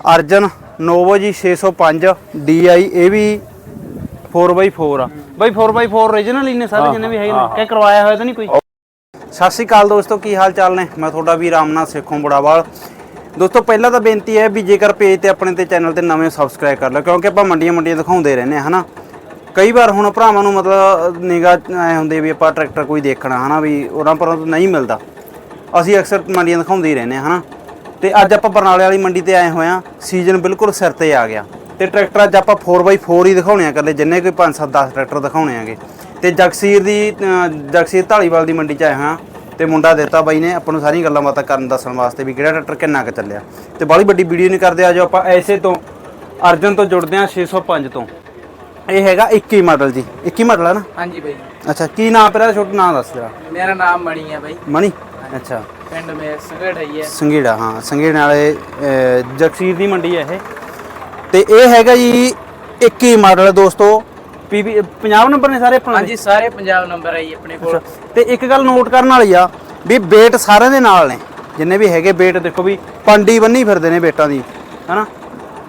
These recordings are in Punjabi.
ਅਰਜਨ ਨੋਵੋ ਜੀ 605 DI ਇਹ ਵੀ 4x4 ਆ। ਬਾਈ 4x4 origignal ਹੀ ਨੇ ਸਾਰੇ ਜਿੰਨੇ ਵੀ ਹੈਗੇ ਨੇ। ਕਿ ਕਰਵਾਇਆ ਹੋਇਆ ਤਾਂ ਨਹੀਂ ਕੋਈ? ਸਤਿ ਸ਼੍ਰੀ ਅਕਾਲ ਦੋਸਤੋ ਕੀ ਹਾਲ ਚਾਲ ਨੇ? ਮੈਂ ਤੁਹਾਡਾ ਵੀਰ ਰਾਮਨਾਥ ਸੇਖੋਂ ਬੜਾਵਾਲ। ਦੋਸਤੋ ਪਹਿਲਾਂ ਤਾਂ ਬੇਨਤੀ ਹੈ ਵੀ ਜੇਕਰ ਪੇਜ ਤੇ ਆਪਣੇ ਤੇ ਚੈਨਲ ਤੇ ਨਵੇਂ ਸਬਸਕ੍ਰਾਈਬ ਕਰ ਲਓ ਕਿਉਂਕਿ ਆਪਾਂ ਮੰਡੀਆਂ ਮੰਡੀਆਂ ਦਿਖਾਉਂਦੇ ਰਹਿੰਦੇ ਹਾਂ ਹਨਾ? ਕਈ ਵਾਰ ਹੁਣ ਭਰਾਵਾਂ ਨੂੰ ਮਤਲਬ ਨਿਗਾ ਐ ਹੁੰਦੇ ਵੀ ਆਪਾਂ ਟਰੈਕਟਰ ਕੋਈ ਦੇਖਣਾ ਹਨਾ? ਵੀ ਉਹਨਾਂ ਪਰ ਨਹੀਂ ਮਿਲਦਾ। ਅਸੀਂ ਅਕਸਰ ਮੰਡੀਆਂ ਦਿਖਾਉਂਦੇ ਹੀ ਰਹਿੰਦੇ ਹਾਂ ਹਨਾ? ਤੇ ਅੱਜ ਆਪਾਂ ਬਰਨਾਲੇ ਵਾਲੀ ਮੰਡੀ ਤੇ ਆਏ ਹੋਏ ਆ ਸੀਜ਼ਨ ਬਿਲਕੁਲ ਸਿਰ ਤੇ ਆ ਗਿਆ। ਤੇ ਟਰੈਕਟਰ ਅੱਜ ਆਪਾਂ 4x4 ਹੀ ਦਿਖਾਉਣੇ ਆ ਇਕੱਲੇ ਜਿੰਨੇ ਕੋਈ 5 7 10 ਟਰੈਕਟਰ ਦਿਖਾਉਣੇ ਆਗੇ। ਤੇ ਜਗਸੀਰ ਦੀ ਜਗਸੀਰ ਢਾਲੀਵਾਲ ਦੀ ਮੰਡੀ ਚ ਆਏ ਆ ਤੇ ਮੁੰਡਾ ਦਿੱਤਾ ਬਾਈ ਨੇ ਆਪਾਂ ਨੂੰ ਸਾਰੀਆਂ ਗੱਲਾਂ ਬਾਤਾਂ ਕਰਨ ਦੱਸਣ ਵਾਸਤੇ ਵੀ ਕਿਹੜਾ ਟਰੈਕਟਰ ਕਿੰਨਾ ਕੁ ਚੱਲਿਆ। ਤੇ ਬਾਲੀ ਵੱਡੀ ਵੀਡੀਓ ਨਹੀਂ ਕਰਦੇ ਆਜੋ ਆਪਾਂ ਐਸੇ ਤੋਂ ਅਰਜਨ ਤੋਂ ਜੁੜਦੇ ਆ 605 ਤੋਂ। ਇਹ ਹੈਗਾ 21 ਮਾਡਲ ਜੀ। 21 ਮਾਡਲ ਹੈ ਨਾ? ਹਾਂਜੀ ਬਾਈ। ਅੱਛਾ ਕੀ ਨਾਮ ਤੇਰਾ ਛੋਟਾ ਨਾਮ ਦੱਸ ਤੇਰਾ ਮੇਰਾ ਨਾਮ ਮਣੀ ਹੈ ਬਾਈ। ਮਣੀ? ਅੱਛਾ। ਪਿੰਡ ਮੇ ਸੰਗੜ ਹੈ। ਸੰਗੇੜਾ ਹਾਂ ਸੰਗੇੜੇ ਵਾਲੇ ਅਹ, ਜਗਸੀਰ ਦੀ ਮੰਡੀ ਹੈ ਇਹ। ਤੇ ਇਹ ਹੈਗਾ ਜੀ 21 ਮਾਡਲ ਦੋਸਤੋ। ਪੀਬੀ 50 ਨੰਬਰ ਨੇ ਸਾਰੇ ਆਪਣੇ ਹਾਂਜੀ ਸਾਰੇ ਪੰਜਾਬ ਨੰਬਰ ਹੈ ਜੀ ਆਪਣੇ ਕੋਲ। ਤੇ ਇੱਕ ਗੱਲ ਨੋਟ ਕਰਨ ਵਾਲੀ ਆ ਵੀ ਬੇਟ ਸਾਰਿਆਂ ਦੇ ਨਾਲ ਨੇ। ਜਿੰਨੇ ਵੀ ਹੈਗੇ ਬੇਟ ਦੇਖੋ ਵੀ ਪੰਡੀ ਬੰਨੀ ਫਿਰਦੇ ਨੇ ਬੇਟਾਂ ਦੀ ਹਨਾ?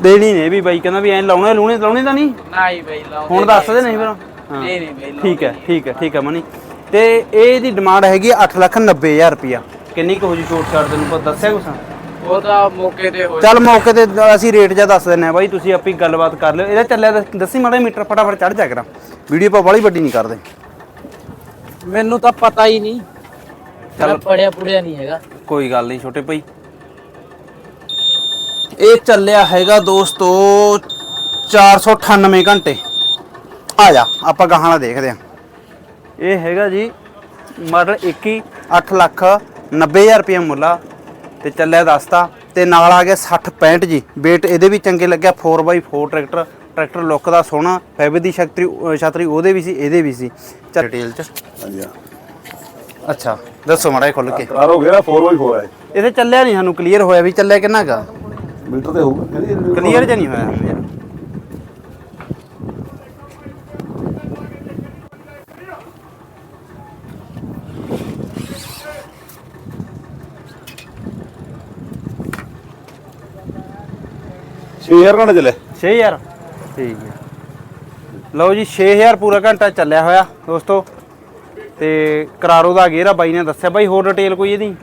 ਦੇਣੀ ਨੇ ਵੀ ਬਾਈ ਕਹਿੰਦਾ ਵੀ ਐ ਲਾਉਣੇ ਲੂਣੇ ਲਾਉਣੇ ਤਾਂ ਨਹੀਂ? ਨਾ ਹੀ ਬਾਈ ਲਾਉਂਦੇ ਹੁਣ ਦੱਸਦੇ ਨਹੀਂ ਫਿਰ। ਹਾਂ। ਨਹੀਂ ਨਹੀਂ ਬਾਈ ਠੀਕ ਹੈ ਠੀਕ ਹੈ ਠੀਕ ਹੈ ਮਨੀ। ਤੇ ਇਹ ਦੀ ਡਿਮਾਂਡ ਹੈਗੀ 8,90,000 ਰੁਪਿਆ ਕਿੰਨੀ ਕੁ ਹੋ ਜੀ ਛੋਟ ਛਾੜ ਤੈਨੂੰ ਪਤਾ ਦੱਸਿਆ ਕੁਛ? ਉਹ ਤਾਂ ਮੌਕੇ ਤੇ ਹੋ ਚੱਲ ਮੌਕੇ ਤੇ ਅਸੀਂ ਰੇਟ ਜਾਂ ਦੱਸ ਦਿੰਨੇ ਆ ਬਾਈ ਤੁਸੀਂ ਆਪੀ ਗੱਲਬਾਤ ਕਰ ਲਿਓ। ਇਹਦਾ ਚੱਲਿਆ ਦੱਸ- ਦੱਸੀ ਮਾੜਾ ਮੀਟਰ ਫਟਾਫਟ ਚੜ ਜਾ ਕਰਾਂ। ਵੀਡੀਓ ਪਾ ਬੜੀ ਵੱਡੀ ਨਹੀਂ ਕਰਦੇ। ਮੈਨੂੰ ਤਾਂ ਪਤਾ ਹੀ ਨਹੀਂ। ਚੱਲ। ਪੜਿਆ ਪੁੜਿਆ ਨਹੀਂ ਹੈਗਾ। ਕੋਈ ਗੱਲ ਨਹੀਂ ਛੋਟੇ ਭਾਈ। ਇਹ ਚੱਲਿਆ ਹੈਗਾ ਦੋਸਤੋ 498 ਘੰਟੇ। ਆ ਜਾ ਆਪਾਂ ਗਾਹਾਂ ਦਾ ਦੇਖਦੇ ਆ ਇਹ ਹੈਗਾ ਜੀ ਮਾਡਲ 21 8 ਲੱਖ 90000 ਰੁਪਏ ਮੁੱਲਾ ਤੇ ਚੱਲਿਆ ਦੱਸਤਾ ਤੇ ਨਾਲ ਆ ਗਿਆ 60 65 ਜੀ। weight ਇਹਦੇ ਵੀ ਚੰਗੇ ਲੱਗਿਆ 4x4 ਟਰੈਕਟਰ ਟਰੈਕਟਰ ਲੁੱਕ ਦਾ ਸੋਹਣਾ ਫੈਬਰ ਦੀ ਸ਼ਕਤੀ ਅਹ ਛਤਰੀ ਉਹਦੇ ਵੀ ਸੀ ਇਹਦੇ ਵੀ ਸੀ। ਚੱਲ ਡਿਟੇਲ ਚ। ਹਾਂਜੀ ਅੱਛਾ ਦੱਸੋ ਮਾੜਾ ਖੁੱਲ ਕੇ। ਕਾਰ ਹੋ ਗਿਆ 4x4 ਹੈ। ਇਹਦੇ ਚੱਲਿਆ ਨਹੀਂ ਸਾਨੂੰ ਕਲੀਅਰ ਹੋਇਆ ਵੀ ਚੱਲਿਆ ਕਿੰਨਾ ਗਾ ਮੀਟਰ ਤੇ ਹੋਊਗਾ ਕਲੀਅਰ ਜਾਂ ਨਹੀਂ ਹੋਇਆ। ਯਾਰ ਛੇ ਹਜ਼ਾਰ ਘੰਟਾ ਚੱਲੇ। 6000 ਠੀਕ ਹੈ। ਲਓ ਜੀ 6000 ਪੂਰਾ ਘੰਟਾ ਚੱਲਿਆ ਹੋਇਆ ਦੋਸਤੋ। ਤੇ ਕਰਾਰੋ ਦਾ ਗੇਰਾ ਬਾਈ ਨੇ ਦੱਸਿਆ। ਬਾਈ ਹੋਰ ਡਿਟੇਲ ਕੋਈ ਇਹਦੀ?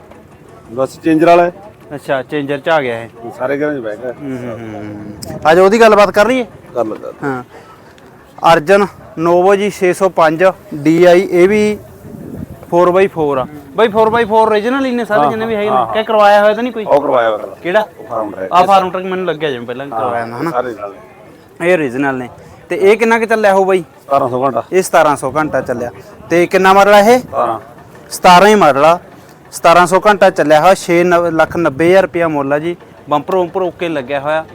ਬਸ ਚੇਂਜਰ ਵਾਲਾ ਹੈ। ਅੱਛਾ ਚੇਂਜਰ ਚ ਆ ਗਿਆ ਇਹ। ਸਾਰੇ ਘਰਾਂ 'ਚ ਹੂੰ ਹੂੰ ਅੱਜ ਉਹਦੀ ਗੱਲਬਾਤ ਕਰ ਲਈਏ ਕਰ ਲੱਗਾ ਹਾਂ। ਅਰਜਨ ਨੋਵੋ ਜੀ 605 DI ਇਹ ਵੀ 4x4 ਆ। ਬਾਈ 4x4 origignal ਹੀ ਨੇ ਸਾਰੇ ਜਿੰਨੇ ਵੀ ਹੈਗੇ ਨੇ। ਕਿ ਕਰਵਾਇਆ ਹੋਇਆ ਤਾਂ ਨਹੀਂ ਕੋਈ? ਉਹ ਕਰਵਾਇਆ ਵਾ ਕਿਹੜਾ? ਫਾਰਮ ਡਰਾਈਵ ਆ ਫਾਰਮ ਟਰੱਕ ਮੈਨੂੰ ਲੱਗਿਆ ਜਿਵੇਂ ਪਹਿਲਾਂ ਕਰਵਾਇਆ ਨਾ ਹਨਾ? ਸਾਰੇ ਨਾਲ। ਇਹ origignal ਨੇ। ਤੇ ਇਹ ਕਿੰਨਾ ਕੁ ਚੱਲਿਆ ਹੋ ਬਾਈ? 1700 ਘੰਟਾ। ਇਹ 1700 ਘੰਟਾ ਚੱਲਿਆ। ਤੇ ਕਿੰਨਾ ਮਾਡਲ ਇਹ? 17 17 ਹੀ ਮਾਡਲ ਆ 1700 ਘੰਟਾ ਚੱਲਿਆ ਹੋਇਆ 6 ਲੱਖ 90000 ਰੁਪਿਆ ਮੁੱਲ ਆ ਜੀ। ਬੰਪਰ ਬੰਪਰ ਓਕੇ ਲੱਗਿਆ ਹੋਇਆ।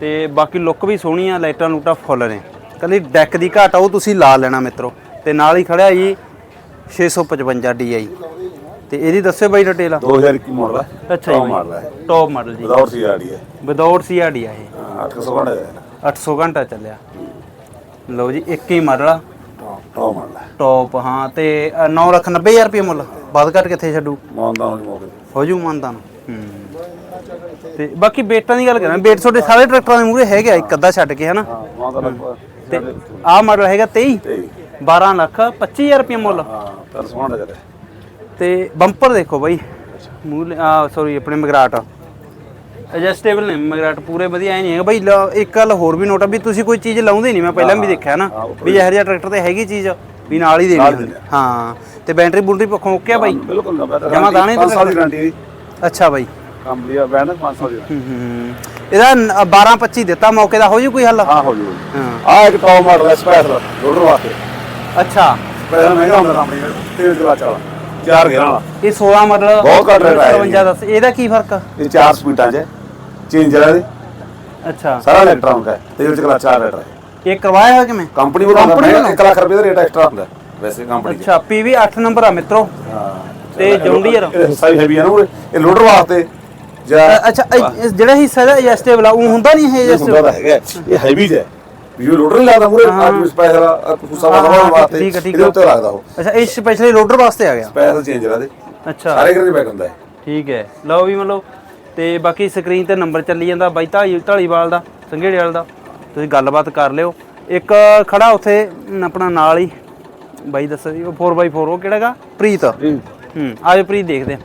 ਤੇ ਬਾਕੀ ਲੁੱਕ ਵੀ ਸੋਹਣੀ ਆ ਲਾਈਟਾਂ ਲੂਟਾਂ ਫੁੱਲ ਨੇ। ਕੱਲੀ ਡੈਕ ਦੀ ਘਾਟ ਆ ਉਹ ਤੁਸੀਂ ਲਾ ਲੈਣਾ ਮਿੱਤਰੋ। ਤੇ ਨਾਲ ਹੀ ਖੜਿਆ ਜੀ 655 DI ਤੇ ਇਹਦੀ ਦੱਸਿਓ ਬਾਈ ਡਿਟੇਲ। 2021 ਮਾਡਲ ਹੈ ਅੱਛਾ ਜੀ। ਮਾਡਲ ਹੈ ਟੌਪ ਮਾਡਲ ਜੀ। ਵਿਦਾਊਟ ਸੀਆਰਡੀ ਹੈ ਵਿਦਆਊਟ ਸੀਆਰਡੀ ਆ ਇਹ। ਹਾਂ, 800 ਘੰਟਾ ਹੈ 800 ਘੰਟਾ ਚੱਲਿਆ। ਲਓ ਜੀ ਇੱਕ ਹੀ ਮਾਡਲ ਆ। ਟੌਪ ਮਾਡਲ ਹੈ ਟੌਪ ਹਾਂ ਤੇ 9 ਲੱਖ 90000 ਰੁਪਏ ਮੁੱਲ। ਵੱਧ ਘੱਟ ਕਿੱਥੇ ਛੱਡੂ? ਮਾਨਦਾ ਹੁਣ ਮੌਕੇ। ਹੋ ਜੂ ਮੰਨਦਾ ਹੂੰ। ਤੇ ਬਾਕੀ ਬੇਟਾਂ ਦੀ ਗੱਲ ਕਰਾਂ ਬੇਟ ਤੁਹਾਡੇ ਸਾਰੇ ਟਰੈਕਟਰਾਂ ਦੇ ਮੂਹਰੇ ਹੈਗਾ ਇੱਕ ਅੱਧਾ ਛੱਡ ਕੇ ਹਨਾ? ਹਾਂ ਤੇ ਆਹ ਮਾਡਲ ਹੈਗਾ 23 ਤੇ 12 ਲੱਖ 25000 ਰੁਪਏ ਮੁੱਲ। ਹਾਂ 300 ਘੰਟਾ ਚੱਲੇ ਤੇ ਬੰਪਰ ਦੇਖੋ ਬਾਈ। ਮੂਹਰੇ ਆ ਸੌਰੀ ਆਪਣੇ ਮਗਰਾਟ। ਐਡਜਸਟੇਬਲ ਨੇ ਮਗਰਾਟ ਪੂਰੇ ਵਧੀਆ ਐ ਨਹੀਂ ਹੈਗਾ। ਬਾਈ ਲ- ਇੱਕ ਗੱਲ ਹੋਰ ਵੀ ਨੋਟ ਆ ਵੀ ਤੁਸੀਂ ਕੋਈ ਚੀਜ਼ ਲਾਉਂਦੇ ਨਹੀਂ ਮੈਂ ਪਹਿਲਾਂ ਵੀ ਦੇਖਿਆ ਨਾ ਵੀ ਇਹੋ ਜਿਹਾ ਟਰੈਕਟਰ ਤੇ ਹੈਗੀ ਚੀਜ਼ ਵੀ ਨਾਲ ਹੀ ਦੇਣੀ ਹੁੰਦੀ। ਹਾਂ ਤੇ ਬੈਟਰੀ ਬੂਟਰੀ ਪੱਖੋਂ ਓਕੇ ਆ ਬਾਈ ਬਿਲਕੁਲ ਨਾ ਬੈਠਾ ਜਮਾਂ ਦਾਣੇ ਤੇ 5 ਸਾਲ ਦੀ ਗਾਰੰਟੀ ਅੱਛਾ ਬਾਈ। ਕੰਪਨੀ ਦਾ ਬੈਂਡ 500 ਦੀ ਹੂੰ ਹੂੰ ਇਹਦਾ 12 25 ਦਿੱਤਾ ਮੌਕੇ ਦਾ ਹੋ ਜੂ ਕੋਈ ਹੱਲ? ਹਾਂ ਹੋ ਜੂ ਹਾਂ ਆ ਇੱਕ ਟੌਪ ਮਾਡਲ ਹੈ ਸਪੈਸ਼ਲ ਲੋਡਰ ਵਾਸਤੇ। ਅੱਛਾ। ਪਹਿਲਾਂ ਮਹਿੰਗਾ ਹੁੰਦਾ ਕੰਪਨੀ ਦਾ ਤੇਲ ਚਾਲਾ ਚਾਰ ਗੇਰਾਂ ਵਾਲਾ ਇਹ 16 ਮਾਡਲ ਬਹੁਤ ਘੱਟ rate ਆਇਆ 57 ਦੱਸ ਇਹਦਾ ਕੀ ਫ਼ਰਕ ਆ? ਇਹ ਚਾਰ ਸਪੀਡਾਂ 'ਚ ਚੇਂਜਰ ਹੈ ਇਹਦੇ, ਅੱਛਾ। ਸਾਰਾ ਇਲੈਕਟ੍ਰੋਨਿਕ ਹੈ ਤੇਲ ਚਲਾ ਚਾਰ ਲੀਟਰ ਹੈ ਇਹ ਕਰਵਾਇਆ ਹੋਇਆ ਕਿਵੇਂ? ਕੰਪਨੀ ਵੱਲੋਂ Company ਵੱਲੋਂ? 1 ਲੱਖ ਰੁਪਏ ਦਾ ਰੇਟ ਐਕਸਟਰਾ ਹੁੰਦਾ ਹੈ, ਵੈਸੇ ਕੰਪਨੀ ਅੱਛਾ ਪੀਵੀ 8 ਨੰਬਰ ਆ ਮਿੱਤਰੋ। ਹਾਂ ਤੇ ਜੌਂਡੀਅਰ। ਇਹ ਹਿੱਸਾ ਵੀ ਹੈਵੀ ਹੈ ਨਾ ਉਰੇ। ਇਹ ਲੋਡਰ ਵਾਸਤੇ ਜਾਂ ਅ- ਅੱਛਾ ਇਹ- ਇਹ ਜਿਹੜਾ ਹਿੱਸਾ ਦਾ ਐਡਜਸਟੇਬਲ ਆ ਉਹ ਹੁੰਦਾ ਨਹੀਂ ਇਹ ਇਹ ਹੁੰਦਾ ਤਾਂ ਹੈਗਾ ਹੈ। ਇਹ ਹੈਵੀ ਹੈ। ਵੀ ਉਹ ਲੋਡਰ ਨਹੀਂ ਲੱਗਦਾ ਮੂਰੇ ਆਦਮੀ ਸਪੈਸ਼ਲ ਕੁਸਾ ਹਾਂ, ਵਾਸਤੇ ਠੀਕ ਹੈ, ਠੀਕ ਇਹਦੇ ਹੈ। ਉੱਤੇ ਲੱਗਦਾ ਉਹ। ਅੱਛਾ ਇਹ ਸਪੈਸ਼ਲੀ ਲੋਡਰ ਵਾਸਤੇ ਆ ਗਿਆ? ਸਪੈਸ਼ਲ ਚੇਂਜਰ ਹੈ ਇਹਦੇ। ਅੱਛਾ। ਸਾਰੇ ਘਰਾਂ ਬੈਕ ਹੁੰਦਾ ਹੈ ਠੀਕ ਹੈ। ਲਓ ਵੀ ਮਤਲਬ ਤੇ ਬਾਕੀ ਸਕਰੀਨ ਤੇ ਨੰਬਰ ਚੱਲੀ ਜਾਂਦਾ ਬਾਈ ਢਾਈ ਢਾਲੀਵਾਲ ਦਾ ਸੰਘੇੜੇ ਵਾਲ ਦਾ। ਤੁਸੀਂ ਗੱਲਬਾਤ ਕਰ ਲਿਓ। ਇੱਕ ਖੜਾ ਉੱਥੇ ਆਪਣਾ ਨਾਲ ਹੀ। ਬਾਈ ਦੱਸੋ ਜੀ ਉਹ 4x4 ਉਹ ਕਿਹੜਾਗਾ ਪ੍ਰੀਤ। ਹੂੰ ਆਜੋ ਪ੍ਰੀਤ ਦੇਖਦੇ ਆ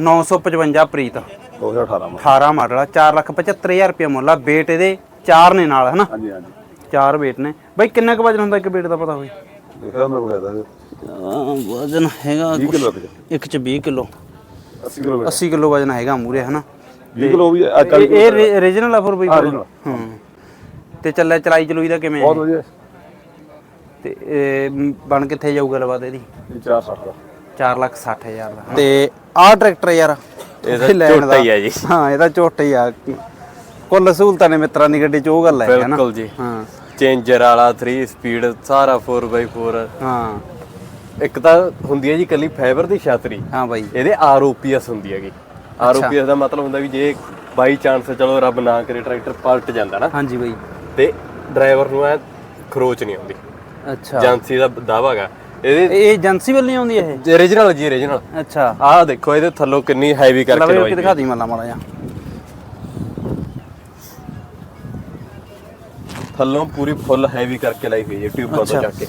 955 ਪ੍ਰੀਤ। 2018 ਮਾ 18 ਮਾਡਲ ਆ 475000 ਰੁਪਏ ਮੁੱਲ ਆ। ਵੇਟ ਇਹਦੇ ਚਾਰ ਨੇ ਨਾਲ ਹਨਾ? ਹਾਂਜੀ ਹਾਂਜੀ। ਚਾਰ ਵੇਟ ਨੇ। ਬਾਈ ਕਿੰਨਾ ਕੁ ਵਜਨ ਹੁੰਦਾ ਇੱਕ ਵੇਟ ਦਾ ਪਤਾ ਮੈਂ ਆਦਾ ਵਜਨ ਹੈਗਾ 20 ਕਿਲੋ ਤੱਕ ਇੱਕ ਚ 20 ਕਿਲੋ। 80 ਕਿਲੋ 80 ਕਿਲੋ ਵਜਨ ਹੈਗਾ ਮੂਰੇ ਹਨਾ? 20 ਕਿਲੋ ਵੀ ਅੱਜ ਇਹ ਇਹ ਰੀਜਨਲ ਆ ਫਿਰ ਬਈ। ਹੂੰ ਤੇ ਚੱਲਿਆ ਚਲਾਈ ਚਲੂਈ ਦਾ ਕਿਵੇਂ? ਬਹੁਤ? ਵਧੀਆ। ਤੇ ਬਣ ਕਿੱਥੇ ਜਾਊਗਾ ਲਵਾਦ ਇਹਦੀ? ਇਹ 460 ਦਾ। 4 ਲੱਖ 60 ਹਜ਼ਾਰ ਦਾ ਤੇ ਆਹ ਟਰੈਕਟਰ ਯਾਰ ਇਹਦਾ ਝੋਟਾ ਹੀ। ਆ ਜੀ। ਹਾਂ ਇਹਦਾ ਝੋਟਾ ਹੀ ਆ। ਕੁੱਲ ਸਹੂਲਤਾਂ ਨੇ ਮਿੱਤਰਾਂ ਦੀ ਗੱਡੀ ਚ ਉਹ ਗੱਲ ਹੈ ਹਨਾ ਬਿਲਕੁਲ ਜੀ। ਹਾਂ। ਚੇਂਜਰ ਵਾਲਾ 3 ਸਪੀਡ ਸਾਰਾ 4x4 ਹਾਂ। ਇੱਕ ਤਾਂ ਹੁੰਦੀ ਹੈ ਜੀ ਕੱਲੀ ਫਾਈਬਰ ਦੀ ਛਤਰੀ। ਹਾਂ ਬਾਈ। ਇਹਦੇ ਆਰਓਪੀਐਸ ਹੁੰਦੀ ਹੈਗੀ। ਆਰਓਪੀਐਸ ਦਾ ਮਤਲਬ ਹੁੰਦਾ ਵੀ ਜੇ ਬਾਈ ਚਾਂਸ ਚਲੋ ਰੱਬ ਨਾ ਕਰੇ ਟਰੈਕਟਰ ਪਲਟ ਜਾਂਦਾ ਨਾ। ਹਾਂਜੀ ਬਾਈ। ਤੇ ਡਰਾਈਵਰ ਨੂੰ ਐ ਖਰੋਚ ਨਹੀਂ ਆਉਂਦੀ। ਅੱਛਾ। ਏਜੰਸੀ ਦਾ ਦਾਵਾ ਹੈਗਾ। ਇਹਦੇ ਇਹ ਏਜੰਸੀ ਵੱਲੋਂ ਆਉਂਦੀ ਹੈ ਇਹ? origignal ਜੀ origignal ਅੱਛਾ। ਆਹ ਦੇਖੋ ਇਹਦੇ ਥੱਲੋਂ ਕਿੰਨੀ ਹੈਵੀ ਕਰਕੇ ਲਵੇ ਲਵਾਈ ਦਿਖਾ ਦੀ ਮੱਲਾ ਮਾੜਾ ਜਿਹਾ। ਥੱਲੋਂ ਪੂਰੀ ਫੁੱਲ ਹੈਵੀ ਕਰਕੇ ਲਾਈ ਹੋਈ ਹੈ ਟਿਊਬਾਂ ਤੋਂ ਚੱਕ ਕੇ।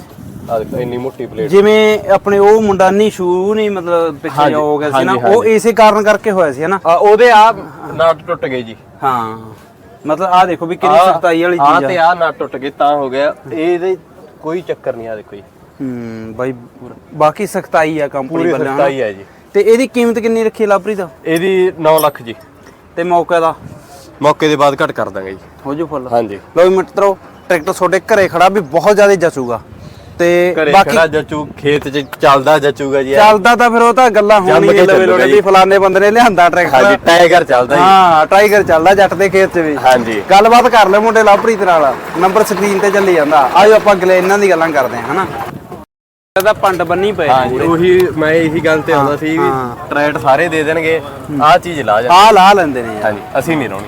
ਆਹ ਦੇਖੋ ਇੰਨੀ ਮੋਟੀ ਪਲੇਟ ਜਿਵੇਂ ਆਪਣੇ ਉਹ ਮੁੰਡਾ ਨਹੀਂ ਸ਼ੂ ਨਹੀਂ ਮਤਲਬ ਪਿੱਛੇ ਹਾਂਜੀ, ਹੋ ਗਿਆ ਸੀ ਨਾ ਹਾਂਜੀ, ਉਹ ਇਸੇ ਕਾਰਨ ਕਰਕੇ ਹੋਇਆ ਸੀ ਹਨਾ ਆ ਉਹਦੇ ਆ ਨਟ ਟੁੱਟ ਗਏ ਜੀ। ਹਾਂ ਮਤਲਬ ਆ ਦੇਖੋ ਵੀ ਕਿੰਨੀ ਆਹ- ਸਖਤਾਈ ਵਾਲੀ ਆਹ ਚੀਜ਼ ਤੇ ਆ ਆ ਨਟ ਟੁੱਟ ਗਏ ਤਾਂ ਹੋ ਗਿਆ। ਇਹਦੇ ਕੋਈ ਚੱਕਰ ਨਹੀਂ ਆ ਦੇਖੋ ਜੀ। ਹੂੰ ਬਾਈ ਬਾਕੀ ਸਖਤਾਈ ਆ ਕੰਪਨੀ ਪੂਰੀ ਵੱਲੋਂ ਹਨਾ। ਸਖਤਾਈ ਹੈ ਜੀ। ਤੇ ਇਹਦੀ ਕੀਮਤ ਕਿੰਨੀ ਰੱਖੀ ਲਾਪਰੀ ਦਾ? ਇਹਦੀ 9 ਲੱਖ ਜੀ। ਤੇ ਮੌਕੇ ਦਾ? ਮੌਕੇ ਦੇ ਬਾਅਦ ਘਟ ਕਰ ਦਾਂਗੇ ਜੀ। ਹੋ ਜੂ ਫੁੱਲ? ਹਾਂਜੀ। ਲੋ ਵੀ ਮਿੱਤਰੋ ਟਰੈਕਟਰ ਤੁਹਾਡੇ ਘਰੇ ਖੜਾ ਵੀ ਬਹੁਤ ਜ਼ਿਆਦਾ ਜਚੂਗਾ। ਤੇ ਘਰੇ ਬਾਕੀ ਖੜਾ ਜਚੂ ਖੇਤ 'ਚ ਚੱਲਦਾ ਜਚੂਗਾ ਜੀ। ਚੱਲਦਾ ਤਾਂ ਫਿਰ ਉਹ ਤਾਂ ਗੱਲਾਂ ਜੰਮ ਹੋਣੀਆਂ ਕੇ ਲਵੇ ਚੱਲੂਗਾ ਲੋੜੇ ਜੀ। ਵੀ ਫਲਾਣੇ ਬੰਦੇ ਨੇ ਲਿਆਂਦਾ ਹਾਂਜੀ ਟਰੈਕਟਰ ਟਾਈਗਰ ਚੱਲਦਾ ਜੀ। ਹਾਂ ਟਾਈਗਰ ਚੱਲਦਾ ਜੱਟ ਦੇ ਖੇਤ 'ਚ ਵੀ। ਹਾਂਜੀ। ਗੱਲਬਾਤ ਕਰ ਲੈ ਮੁੰਡੇ ਲਵਪ੍ਰੀਤ ਨਾਲ। ਨੰਬਰ ਸਕਰੀਨ ਤੇ ਚੱਲੀ ਜਾਂਦਾ। ਆਜੋ ਆਪਾਂ ਅਗਲੇ ਇਹਨਾਂ ਦੀ ਗੱਲਾਂ ਕਰਦੇ ਹਾਂ ਹਨਾ? ਇਹਦਾ ਪੰਡ ਬੰਨੀ ਪਏ ਹਾਂਜੀ ਉਹੀ ਮੈਂ ਇਹੀ ਗੱਲ ਤੇ ਆਉਂਦਾ ਸੀ ਵੀ ਹਾਂ। ਟਰੈਟ ਸਾਰੇ ਦੇ ਦੇਣਗੇ ਆਹ ਚੀਜ਼ ਲਾ ਜਾ ਆ ਲਾ ਲੈਂਦੇ ਨੇ। ਯਾਰ ਹਾਂਜੀ ਅਸੀਂ ਨਹੀਂ ਲਾਉਣੀ।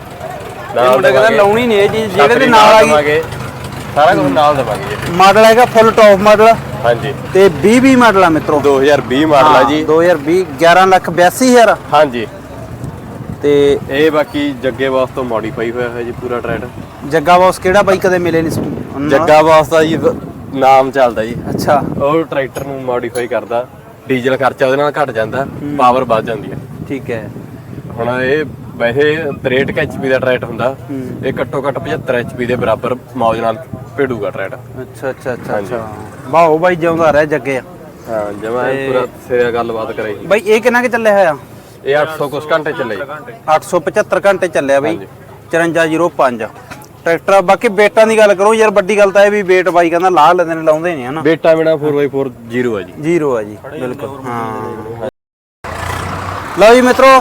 ਇਹ ਮੁੰਡਾ ਕਹਿੰਦਾ ਲਾਉਣੀ ਨਹੀਂ ਇਹ ਚੀਜ਼ ਜਿਹੜੇ ਦੇ ਨਾਲ ਆ ਗਈ। ਦੇਵਾਂਗੇ, ਸਾਰਾ ਕੁਝ ਨਾਲ ਦੇਵਾਂਗੇ ਜੀ। ਮਾਡਲ ਹੈਗਾ ਫੁੱਲ ਟੌਪ ਮਾਡਲ ਹਾਂਜੀ। ਤੇ 20 20 ਮਾਡਲ ਆ ਮਿੱਤਰੋ 2020 ਮਾਡਲ ਆ ਜੀ। 2020 11 ਲੱਖ 82000 ਹਾਂਜੀ। ਤੇ ਇਹ ਬਾਕੀ ਜੱਗੇ ਬਾਸ ਤੋਂ ਮੋਡੀਫਾਈ ਹੋਇਆ ਹੋਇਆ ਜੀ ਪੂਰਾ ਟਰੈਟ ਜੱਗਾ ਬਾਸ ਕਿਹੜਾ ਬਾਈ ਕਦੇ ਮਿਲੇ ਨਹੀਂ ਸੀ? ਉਹਨਾਂ ਨਾਲ? ਜੱਗਾ ਬਾਸ ਦਾ ਜੀ ਨਾਮ ਚੱਲਦਾ ਜੀ। ਅੱਛਾ। ਉਹ ਟਰੈਕਟਰ ਨੂੰ ਮੋਡੀਫਾਈ ਕਰਦਾ। ਡੀਜ਼ਲ ਖਰਚਾ ਉਹਦੇ ਨਾਲ ਘਟ ਜਾਂਦਾ ਪਾਵਰ ਵੱਧ ਜਾਂਦੀ ਹੈ। ਠੀਕ ਹੈ। ਹੁਣ ਇਹ ਵੈਸੇ 63 ਐਚਪੀ ਦਾ ਟਰੈਕਟ ਹੁੰਦਾ ਇਹ ਘੱਟੋ ਘੱਟ 75 ਐਚਪੀ ਦੇ ਬਰਾਬਰ ਮੌਜ ਨਾਲ ਭੇੜੂਗਾ ਟਰੈਕਟ ਅੱਛਾ ਅੱਛਾ ਅੱਛਾ ਅੱਛਾ। ਵਾਓ ਬਾਈ ਜਿਉਂਦਾ ਰਹਿ ਜੱਗੇ ਆ। ਹਾਂ ਜਮਾ ਪੂਰਾ ਸਿਰੇ ਗੱਲਬਾਤ ਕਰਾਈ। ਬਾਈ ਇਹ ਕਿੰਨਾ ਕਿ ਚੱਲਿਆ ਹੋਇਆ? ਇਹ 800 ਕੁਛ ਘੰਟੇ ਚੱਲੇ। ਜੀ 875 ਘੰਟੇ ਚੱਲਿਆ ਬਈ। 5405 ਟਰੈਕਟਰ ਆ। ਬਾਕੀ ਵੇਟਾਂ ਦੀ ਗੱਲ ਕਰੋ ਯਾਰ ਵੱਡੀ ਗੱਲ ਤਾਂ ਇਹ ਵੀ ਵੇਟ ਬਾਈ ਕਹਿੰਦਾ ਲਾ ਲੈਂਦੇ ਨੇ ਲਾਉਂਦੇ ਨਹੀਂ ਹਨਾ? ਬੇਟਾ ਬਿਨਾ 4x4 ਜ਼ੀਰੋ ਹੈ ਜੀ। ਜ਼ੀਰੋ ਆ ਜੀ ਬਿਲਕੁਲ ਹਾਂ। ਲਓ ਜੀ ਮਿੱਤਰੋ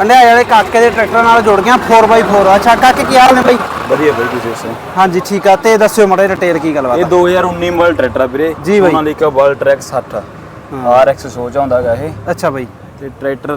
ਅੰਡਿਆਏ ਵਾਲੇ ਕਾਕੇ ਦੇ ਟਰੈਕਟਰ ਨਾਲ ਜੁੜ ਗਿਆ 4x4 ਅੱਛਾ ਕਾਕੇ ਕੀ ਹਾਲ ਨੇ ਬਾਈ? ਵਧੀਆ ਬਾਈ ਤੁਸੀਂ ਦੱਸੋ? ਹਾਂਜੀ ਠੀਕ ਆ। ਤੇ ਦੱਸਿਓ ਮਾੜਾ ਡਿਟੇਲ ਕੀ ਗੱਲਬਾਤ ਇਹ ਆ 2019 ਮਾਡਲ ਟਰੈਕਟਰ ਆ ਵੀਰੇ। ਜੀ ਬਾਈ। ਸੋਨਾਲੀਕਾ ਵਰਲਡ ਟਰੈਕ 60 RX ਸੋਚ ਆਉਂਦਾ ਹੈਗਾ ਇਹ। ਅੱਛਾ ਬਾਈ। ਤੇ ਟਰੈਕਟਰ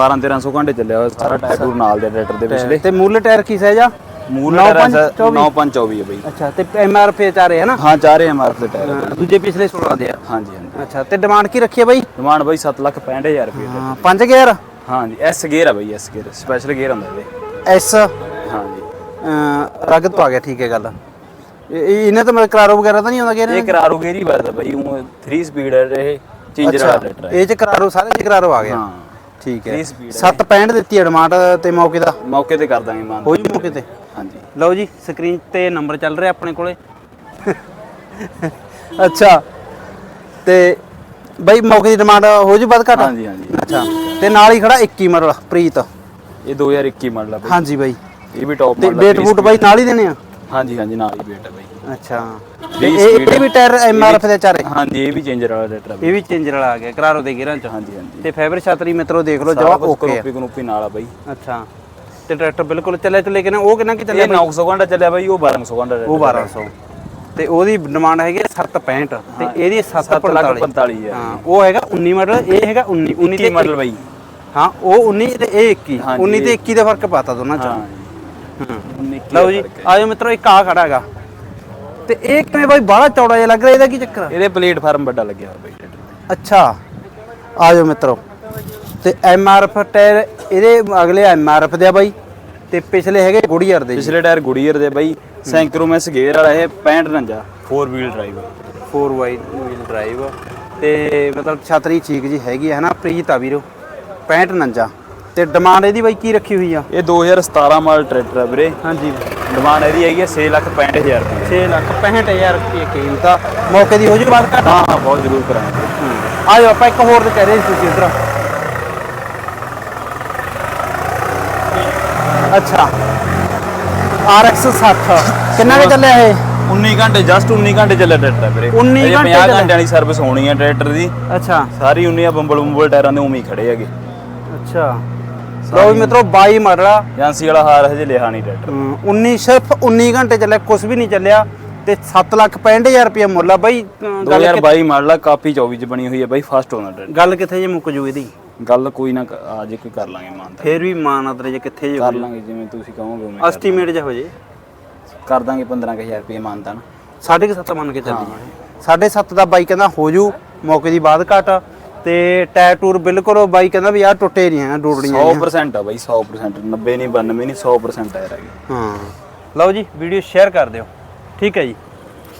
12 1300 ਘੰਟੇ ਚੱਲਿਆ ਹੋਇਆ ਸਾਰਾ ਟਾਇਰ ਨਾਲ ਦੇ ਟਰੈਕਟਰ ਦੇ ਪਿਛਲੇ। ਤੇ ਮੂਲੇ ਟਾਇਰ ਕੀ ਸਾਈਜ਼ ਆ? ਮੂਲ ਨੌ ਟਾਇਰ ਪੰਜ ਚੌਵੀ। 9524 ਹੈ ਬਾਈ। ਅੱਛਾ ਤੇ ਐਮਆਰਪੀ ਚਾਰੇ ਹੈ ਨਾ? ਹਾਂ ਚਾਰੇ ਐਮਆਰਐਫ ਦੇ ਟਾਇਰ। ਦੂਜੇ ਪਿਛਲੇ 16 ਦੇ ਆ। ਹਾਂਜੀ ਹਾਂਜੀ। ਅੱਛਾ ਤੇ ਡਿਮਾਂਡ ਕੀ ਰੱਖੀ ਹੈ ਬਾਈ? ਡਿਮਾਂਡ ਬਾਈ 765000 ਰੁਪਏ ਹਾਂ 5 ਗੇਅਰ ਹਾਂਜੀ ਐਸ ਗੇਅਰ ਆ ਬਾਈ ਐਸ ਗੇਅਰ ਸਪੈਸ਼ਲ ਗੇਅਰ ਹੁੰਦਾ ਇਹਦੇ। ਐਸ ਹਾਂਜੀ। ਰਗਤ ਆ ਗਿਆ ਠੀਕ ਹੈ ਗੱਲ। ਇਹ- ਇਹ- ਇਹਨੇ ਤਾਂ ਮੇਰੇ ਕਰਾਰੋ ਵਗੈਰਾ ਤਾਂ ਨਹੀਂ ਆਉਂਦਾ ਗੇਅਰ ਇਹ ਕਰਾਰੂ ਗੇਅਰ ਹੀ ਵਰਦਾ ਬਾਈ ਉਹ 3 ਸਪੀਡ ਹੈ ਇਹ ਚੇਂਜਰ ਵਾਲਾ ਟਰੈਕਟਰ ਹੈ ਇਹ ਚ ਕਰਾਰੋ ਸਾਰੇ ਚ ਕਰਾਰੋ ਆ ਗਿਆ। ਹਾਂ। ਠੀਕ ਹੈ। Three speed 765 ਦਿੱਤੀ ਹੈ ਡਿਮਾਂਡ ਤੇ ਮੌਕੇ ਦਾ? ਮੌਕੇ ਤੇ ਕਰ ਦਾਂਗੇ ਮਾਨ। ਹੋ ਜੀ ਮੌਕੇ ਤੇ? ਹਾਂਜੀ। ਲਓ ਜੀ ਸਕਰੀਨ ਤੇ ਨੰਬਰ ਚੱਲ ਰਿਹਾ ਆਪਣੇ ਕੋਲੇ। ਅੱਛਾ। ਤੇ ਬਾਈ ਮੌਕੇ ਦੀ ਡਿਮਾਂਡ ਹੋ ਜੂ ਵੱਧ ਘੱਟ? ਹਾਂਜੀ ਹਾਂਜੀ। ਅੱਛਾ। ਤੇ ਨਾਲ ਹੀ ਖੜਾ 21 ਮਾਡਲ ਪ੍ਰੀਤ। ਇਹ 2021 ਮਾਡਲ ਆ ਬਾਈ ਹਾਂਜੀ ਬਾਈ। ਇਹ ਵੀ ਟੌਪ ਤੇ ਮਾਡਲ ਵੇਟ ਬੂਟ ਬਾਈ ਨਾਲ ਹੀ ਦੇਣੇ ਆ? ਹਾਂਜੀ ਹਾਂਜੀ ਨਾਲ ਹੀ ਵੇਟ ਹੈ ਬਾਈ। ਅੱਛਾ। ਤੇ ਵੀਹ ਇਹ speed ਇਹ ਵੀ ਟਾਇਰ ਐਮਆਰਐਫ ਦੇ ਚਾਰੇ? ਹਾਂਜੀ ਇਹ ਵੀ ਚੇਂਜਰ ਵਾਲਾ ਟਰੈਕਟਰ ਆ ਬਾਈ। ਇਹ ਵੀ ਚੇਂਜਰ ਵਾਲਾ ਆ ਗਿਆ ਕਰਾਰੋ ਦੇ ਗੇਰਾਂ ਚ ਹਾਂਜੀ ਹਾਂਜੀ। ਤੇ ਫਾਈਬਰ ਛਤਰੀ ਮਿੱਤਰੋ ਦੇਖ ਲਓ ਸਾਰਾ ਜਵਾ ਕੁਛ ਓਕੇ ਆ। ਕਨੋਪੀ ਕਨੋਪੀ ਨਾਲ ਆ ਬਾਈ। ਅੱਛਾ। ਤੇ ਟਰੈਕਟਰ ਬਿਲਕੁਲ ਚੱਲਿਆ ਚੱਲੇ ਕਿਨੇ ਉਹ ਕਿੰਨਾ ਕਿ ਚੱਲਿਆ ਇਹ 900 ਘੰਟਾ ਚੱਲਿਆ ਬਾਈ ਉਹ 1200 ਘੰਟਾ ਉਹ 1200 ਤੇ ਉਹਦੀ ਡਿਮਾਂਡ ਹੈਗੀ 765 ਤੇ ਇਹਦੀ 745 45 ਹੈ ਹਾਂ ਉਹ ਹੈਗਾ 19 ਮਾਡਲ ਇਹ ਹੈਗਾ 19 19 ਕੀ ਮਾਡਲ ਬਾਈ। ਹਾਂ ਉਹ 19 ਤੇ ਇਹ 21 ਹਾਂਜੀ, 19 ਤੇ 21 ਦਾ ਫ਼ਰਕ ਪਾਤਾ ਦੋਨਾਂ ਚ। ਲਓ ਜੀ ਆਜੋ ਮਿੱਤਰੋ ਇੱਕ ਆ ਖੜਾ ਹੈਗਾ। ਤੇ ਇਹ ਕਿਵੇਂ ਬਾਈ ਬਾਹਲਾ ਚੌੜਾ ਜਿਹਾ ਲੱਗ ਰਿਹਾ ਇਹਦਾ ਕੀ ਚੱਕਰ ਆ? ਇਹਦੇ ਪਲੇਟਫਾਰਮ ਵੱਡਾ ਲੱਗਿਆ ਹੋਇਆ ਬਾਈ। ਟਰੈਕਟਰ ਤੇ। ਅੱਛਾ ਆਜੋ ਮਿੱਤਰੋ। ਤੇ ਐਮ ਆਰ ਐਫ ਟਾਇਰ ਇਹਦੇ ਅਗਲੇ ਐਮਆਰਐਫ ਦੇ ਆ ਬਾਈ। ਤੇ ਪਿਛਲੇ ਹੈਗੇ ਗੁੜੀਅਰ ਦੇ ਜੀ। ਪਿਛਲੇ ਟਾਇਰ ਗੁੜੀਅਰ ਦੇ ਬਾਈ ਸੈਂਕਰੋਮੈਸ ਗੇਅਰ ਵਾਲਾ ਇਹ 65 ਰੰਜਾ। 4 wheel drive 4 wide wheel drive ਤੇ ਮਤਲਬ ਛਤਰੀ ਠੀਕ ਜੀ ਹੈਗੀ ਹੈ ਨਾ ਪ੍ਰੀਤ ਆ ਵੀਰੋ 65 49 ਤੇ ਡਿਮਾਂਡ ਇਹਦੀ ਬਾਈ ਕੀ ਰੱਖੀ ਹੋਈ ਆ? ਇਹ 2017 ਮਾਡਲ ਟਰੈਕਟਰ ਹੈ ਵੀਰੇ। ਹਾਂਜੀ। ਡਿਮਾਂਡ ਇਹਦੀ ਹੈਗੀ ਹੈ 6 ਲੱਖ 65000 ਰੁਪਏ। 6 ਲੱਖ 65000 ਰੁਪਏ ਕੀਮਤ ਆ। ਮੌਕੇ ਦੀ ਹੋ ਜੂ ਬਾਤ ਕਰ ਹਾਂ ਬਹੁਤ ਜ਼ਰੂਰ ਕਰਾਂਗੇ। ਆ ਜਾਓ ਆਪਾਂ ਇੱਕ ਹੋਰ ਤੇ ਕਹਿ ਰਹੇ ਸੀ ਤੁਸੀਂ ਇਧਰ। ਅੱਛਾ। RX 60 ਕਿੰਨਾ ਕੁ ਚੱਲਿਆ ਇਹ? 19 ਘੰਟੇ ਜਸਟ 19 ਘੰਟੇ ਚੱਲਿਆ ਟਰੈਕਟਰ ਵੀਰੇ। 19 ਅਜੇ ਘੰਟੇ 50 ਚੱਲਿਆ। ਘੰਟਿਆਂ ਦੀ ਸਰਵਿਸ ਹੋਣੀ ਹੈ ਟਰੈਕਟਰ ਦੀ। ਅੱਛਾ। ਸਾਰੀ 19 ਬੰਬਲ ਬੰਬਲ ਟਾਇਰਾਂ ਦੇ ਉਵੇਂ ਹੀ ਖੜੇ ਹੈਗੇ। ਅੱਛਾ। ਲਓ ਵੀ ਮਿੱਤਰੋ 22 ਮਾਡਲ ਆ ਏਜੰਸੀ ਵਾਲਾ ਹਾਰ ਹਜੇ ਲਿਆ ਨਹੀਂ ਟਰੈਕਟਰ ਅਮ 19 ਸਿਰਫ 19 ਘੰਟੇ ਚੱਲਿਆ ਕੁਝ ਵੀ ਨਹੀਂ ਚੱਲਿਆ। ਤੇ 7 ਲੱਖ 65000 ਰੁਪਏ ਮੁੱਲ ਆ ਬਾਈ ਅਮ ਗੱਲ ਕਿ- 2022 ਮਾਡਲ ਆ ਕਾਪੀ 24 ਚ ਬਣੀ ਹੋਈ ਹੈ ਬਾਈ ਫਸਟ ਓਨਰ ਗੱਲ ਕਿੱਥੇ ਜੇ ਮੁੱਕ ਜੂ ਇਹਦੀ? ਗੱਲ ਕੋਈ ਨਾ ਕ- ਆ ਜੇ ਕੋਈ ਕਰ ਲਾਂਗੇ ਮਾਨਤਾ। ਫੇਰ ਵੀ ਮਾਨ ਅਦਰੇ ਜੇ ਕਿੱਥੇ ਜੇ ਕਰ ਲਾਂਗੇ ਜਿਵੇਂ ਤੁਸੀਂ ਕਹੋਗੇ ਉਵੇਂ ਕਰ ਐਸਟੀਮੇਟ ਜੇ ਹੋ ਜੇ। ਕਰ ਦਾਂਗੇ 15000 ਰੁਪਏ ਮਾਨਤਾ ਨਾ। ਸਾਢੇ ਕੁ ਸੱਤ ਮੰਨ ਕੇ ਚੱਲੀਏ। ਸਾਢੇ ਸੱਤ ਦਾ ਬਾਈ ਕਹਿੰਦਾ ਹੋ ਜੂ ਮੌਕੇ ਦੀ ਬਾਅਦ ਘਟ ਤੇ ਟਾਇਰ ਟੂਰ ਬਿਲਕੁਲ ਉਹ ਬਾਈ ਕਹਿੰਦਾ ਵੀ ਆਹ ਟੁੱਟੇ ਨਹੀਂ ਆ ਡੋੜੀਆਂ 100% ਆ ਬਾਈ 100% 90 ਨਹੀਂ 92 ਨਹੀਂ 100% ਟਾਇਰ ਹੈਗੇ ਹਾਂ। ਲਓ ਜੀ ਵੀਡੀਓ ਸ਼ੇਅਰ ਕਰ ਦਿਓ। ਠੀਕ ਹੈ ਜੀ।